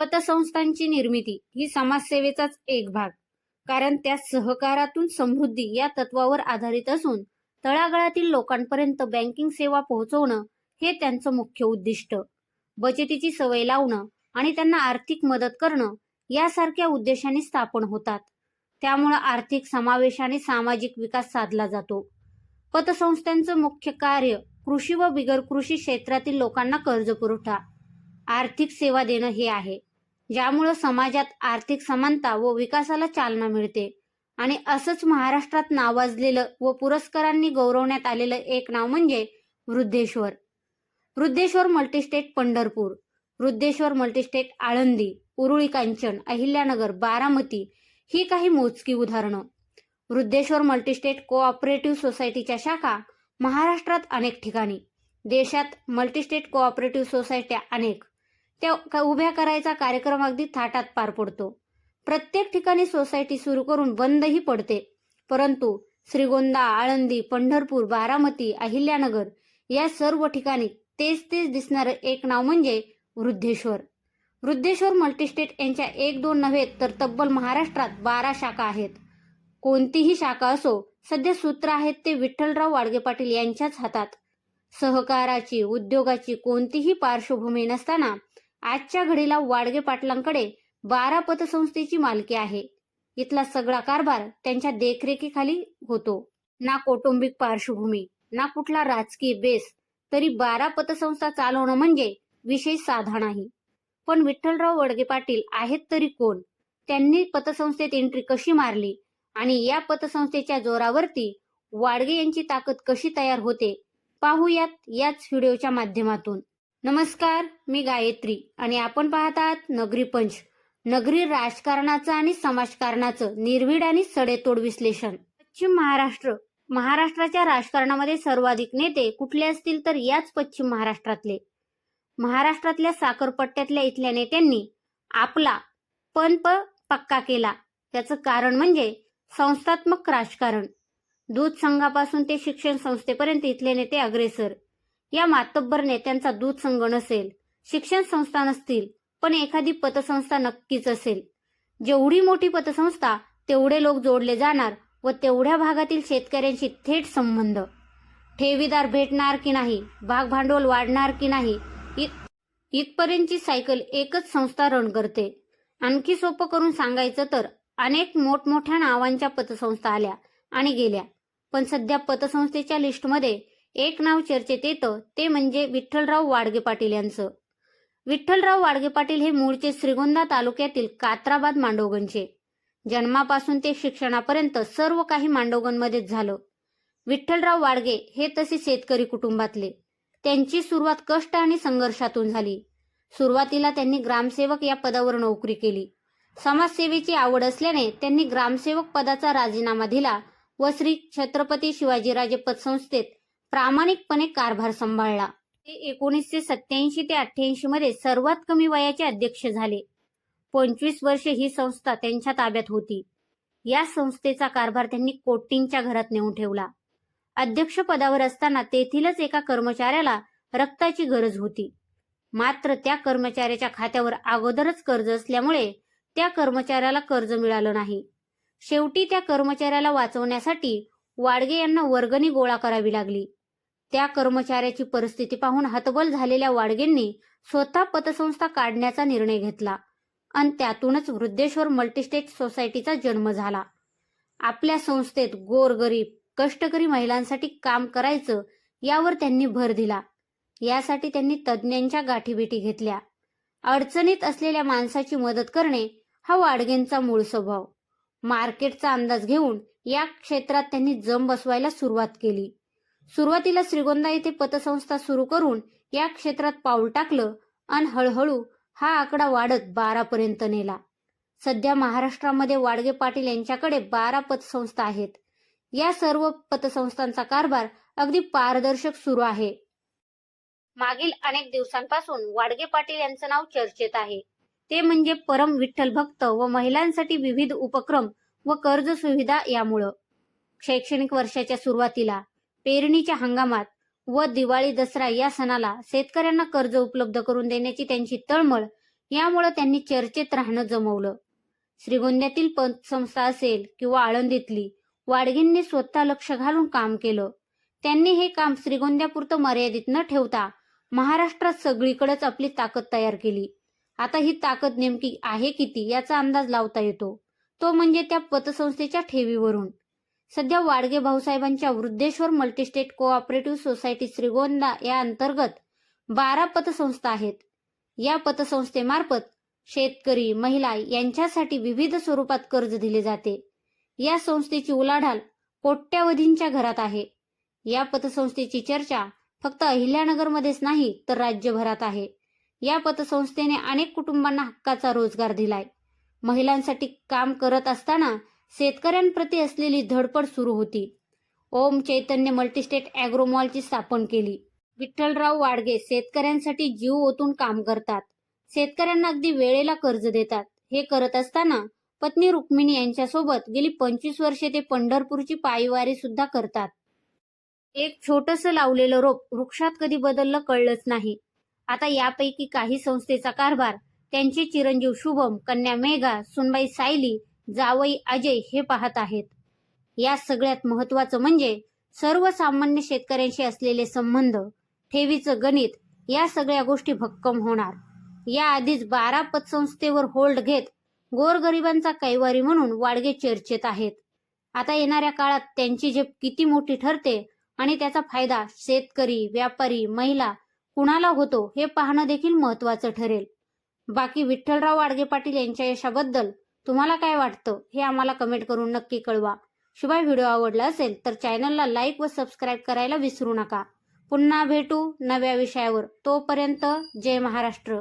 पतसंस्थांची निर्मिती ही समाजसेवेचाच एक भाग. कारण त्या सहकारातून समृद्धी या तत्वावर आधारित असून तळागाळातील लोकांपर्यंत बँकिंग सेवा पोहोचवणं हे त्यांचं मुख्य उद्दिष्ट. बचतीची सवय लावणं आणि त्यांना आर्थिक मदत करणं यासारख्या उद्देशाने स्थापन होतात. त्यामुळं आर्थिक समावेशाने सामाजिक विकास साधला जातो. पतसंस्थांचं मुख्य कार्य कृषी व बिगर कृषी क्षेत्रातील लोकांना कर्ज पुरवठा आर्थिक सेवा देणं हे आहे. ज्यामुळं समाजात आर्थिक समानता व विकासाला चालना मिळते. आणि असंच महाराष्ट्रात नावाजलेलं व पुरस्कारांनी गौरवण्यात आलेलं एक नाव म्हणजे वृद्धेश्वर. वृद्धेश्वर मल्टीस्टेट पंढरपूर वृद्धेश्वर मल्टीस्टेट आळंदी उरुळी कांचन अहिल्यानगर बारामती ही काही मोजकी उदाहरणं. वृद्धेश्वर मल्टीस्टेट कोऑपरेटिव्ह सोसायटीच्या शाखा महाराष्ट्रात अनेक ठिकाणी. देशात मल्टीस्टेट कोऑपरेटिव्ह सोसायट्या अनेक. त्या उभ्या करायचा कार्यक्रम अगदी थाटात पार पडतो. प्रत्येक ठिकाणी सोसायटी सुरू करून बंदही पडते. परंतु श्रीगोंदा आळंदी पंढरपूर बारामती अहिल्यानगर या सर्व ठिकाणी तेच तेच दिसणारं एक नाव म्हणजे वृद्धेश्वर. वृद्धेश्वर मल्टीस्टेट यांच्या एक दोन नव्हे तर तब्बल महाराष्ट्रात बारा शाखा आहेत. कोणतीही शाखा असो सध्या सूत्र आहेत ते विठ्ठलराव वाडगे पाटील यांच्याच हातात. सहकाराची उद्योगाची कोणतीही पार्श्वभूमी नसताना आजच्या घडीला वाडगे पाटलांकडे बारा पतसंस्थेची मालकी आहे. इथला सगळा कारभार त्यांच्या देखरेखीखाली होतो. ना कौटुंबिक पार्श्वभूमी ना कुठला राजकीय बेस तरी बारा पतसंस्था चालवणं म्हणजे विषय साधा नाही पण विठ्ठलराव वडगे पाटील आहेत तरी कोण? त्यांनी पतसंस्थेत एंट्री कशी मारली आणि या पतसंस्थेच्या जोरावरती वाडगे यांची ताकद कशी तयार होते? पाहूयात याच व्हिडिओच्या माध्यमातून. नमस्कार मी गायत्री आणि आपण पाहत आहात नगरी पंच. नगरी राजकारणाचं आणि समाजकारणाचं निर्भीड आणि सडेतोड विश्लेषण. पश्चिम महाराष्ट्र. महाराष्ट्राच्या राजकारणामध्ये सर्वाधिक नेते कुठले असतील तर याच पश्चिम महाराष्ट्रातले. महाराष्ट्रातल्या साखरपट्ट्यातल्या इथल्या नेत्यांनी आपला पणप पक्का केला. त्याचं कारण म्हणजे संस्थात्मक राजकारण. दूध संघापासून ते शिक्षण संस्थेपर्यंत इथले नेते अग्रेसर. या मातब्बर नेत्यांचा दूध संघ नसेल शिक्षण संस्था नसतील पण एखादी पतसंस्था नक्कीच असेल. जेवढी मोठी पतसंस्था तेवढे लोक जोडले जाणार व तेवढ्या भागातील शेतकऱ्यांशी थेट संबंध. ठेवीदार भेटणार की नाही भाग भांडवल वाढणार की नाही इथपर्यंतची सायकल एकच संस्था रन करते. आणखी सोपं करून सांगायचं तर अनेक मोठमोठ्या नावांच्या पतसंस्था आल्या आणि गेल्या. पण सध्या पतसंस्थेच्या लिस्टमध्ये एक नाव चर्चेत येतं ते म्हणजे विठ्ठलराव वाडगे पाटील यांचं. विठ्ठलराव वाडगे पाटील हे मूळचे श्रीगोंदा तालुक्यातील कात्राबाद मांडवगणचे जन्मापासून ते शिक्षणापर्यंत सर्व काही मांडवगणमध्येच झालं. विठ्ठलराव वाडगे हे तसे शेतकरी कुटुंबातले. त्यांची सुरुवात कष्ट आणि संघर्षातून झाली. सुरुवातीला त्यांनी ग्रामसेवक या पदावर नोकरी केली. समाजसेवेची आवड असल्याने त्यांनी ग्रामसेवक पदाचा राजीनामा दिला व श्री छत्रपती शिवाजीराजे पतसंस्थेत प्रामाणिकपणे कारभार सांभाळला. ते एकोणीसशे सत्याऐंशी ते अठ्ठ्याऐंशी मध्ये सर्वात कमी वयाचे अध्यक्ष झाले. पंचवीस वर्षे ही संस्था त्यांच्या ताब्यात होती. या संस्थेचा कारभार त्यांनी कोटींच्या घरात नेऊन ठेवला. अध्यक्ष पदावर असताना तेथीलच एका कर्मचाऱ्याला रक्ताची गरज होती. मात्र त्या कर्मचाऱ्याच्या खात्यावर अगोदरच कर्ज असल्यामुळे त्या कर्मचाऱ्याला कर्ज मिळालं नाही. शेवटी त्या कर्मचाऱ्याला वाचवण्यासाठी वाडगे यांना वर्गणी गोळा करावी लागली. त्या कर्मचाऱ्याची परिस्थिती पाहून हतबल झालेल्या वाडगेंनी स्वतः पतसंस्था काढण्याचा निर्णय घेतला आणि त्यातूनच वृद्धेश्वर मल्टीस्टेट सोसायटीचा जन्म झाला. आपल्या संस्थेत गोरगरीब कष्टकरी महिलांसाठी काम करायचं यावर त्यांनी भर दिला. यासाठी त्यांनी तज्ज्ञांच्या गाठीभेटी घेतल्या. अडचणीत असलेल्या माणसाची मदत करणे हा वाडगेंचा मूळ स्वभाव. मार्केटचा अंदाज घेऊन या क्षेत्रात त्यांनी जम बसवायला सुरुवात केली. सुरुवातीला श्रीगोंदा येथे पतसंस्था सुरू करून या क्षेत्रात पाऊल टाकलं आणि हळूहळू हा आकडा वाढत बारापर्यंत नेला. सध्या महाराष्ट्रामध्ये वाडगे पाटील यांच्याकडे बारा पतसंस्था आहेत. या सर्व पतसंस्थांचा कारभार अगदी पारदर्शक सुरू आहे. मागील अनेक दिवसांपासून वाडगे पाटील यांचं नाव चर्चेत आहे. ते म्हणजे परम विठ्ठल भक्त व महिलांसाठी विविध उपक्रम व कर्ज सुविधा यामुळं. शैक्षणिक वर्षाच्या सुरुवातीला पेरणीच्या हंगामात व दिवाळी दसरा या सणाला शेतकऱ्यांना कर्ज उपलब्ध करून देण्याची त्यांची तळमळ यामुळं त्यांनी चर्चेत राहणं जमवलं. श्रीगोंद्यातील पतसंस्था असेल किंवा आळंदीतली वाडगींनी स्वतः लक्ष घालून काम केलं. त्यांनी हे काम श्रीगोंद्यापुरतं मर्यादित न ठेवता महाराष्ट्रात सगळीकडेच आपली ताकद तयार केली. आता ही ताकद नेमकी आहे किती याचा अंदाज लावता येतो. तो म्हणजे त्या पतसंस्थेच्या ठेवीवरून. सध्या Wadge भाऊसाहेबांच्या Vriddheshwar multistate cooperative society Shrigonda या अंतर्गत बारा पतसंस्था आहेत. या पतसंस्थेमार्फत शेतकरी महिला यांच्यासाठी विविध स्वरूपात कर्ज दिले जाते. या संस्थेची उलाढाल कोट्यावधींच्या घरात आहे. या पतसंस्थेची चर्चा फक्त अहिल्यानगरमध्येच नाही तर राज्यभरात आहे. या पतसंस्थेने अनेक कुटुंबांना हक्काचा रोजगार दिलाय. महिलांसाठी काम करत असताना शेतकऱ्यांप्रती असलेली धडपड सुरू होती. ओम चैतन्य मल्टीस्टेट अॅग्रोमॉलची स्थापन केली. विठ्ठलराव वाडगे शेतकऱ्यांसाठी जीव ओतून काम करतात. शेतकऱ्यांना अगदी वेळेला कर्ज देतात. हे करत असताना पत्नी रुक्मिणी यांच्यासोबत गेली पंचवीस वर्षे ते पंढरपूरची पायीवारी सुद्धा करतात. एक छोटस लावलेलं रोप वृक्षात कधी बदललं कळलंच नाही. आता यापैकी काही संस्थेचा कारभार त्यांचे चिरंजीव शुभम कन्या मेघा सुनबाई सायली जावई अजय हे पाहत आहेत. या सगळ्यात महत्वाचं म्हणजे सर्वसामान्य शेतकऱ्यांशी असलेले संबंध ठेवीचं गणित या सगळ्या गोष्टी भक्कम होणार. या आधीच बारा पतसंस्थेवर होल्ड घेत गोरगरिबांचा कैवारी म्हणून वाडगे चर्चेत आहेत. आता येणाऱ्या काळात त्यांची झेप किती मोठी ठरते आणि त्याचा फायदा शेतकरी व्यापारी महिला कुणाला होतो हे पाहणं देखील महत्वाचं ठरेल. बाकी विठ्ठलराव वाडगे पाटील यांच्या यशाबद्दल तुम्हाला काय वाटतं हे आम्हाला कमेंट करून नक्की कळवा. शिवाय व्हिडिओ आवडला असेल तर चॅनलला लाईक व सबस्क्राईब करायला विसरू नका. पुन्हा भेटू नव्या विषयावर. तोपर्यंत जय महाराष्ट्र.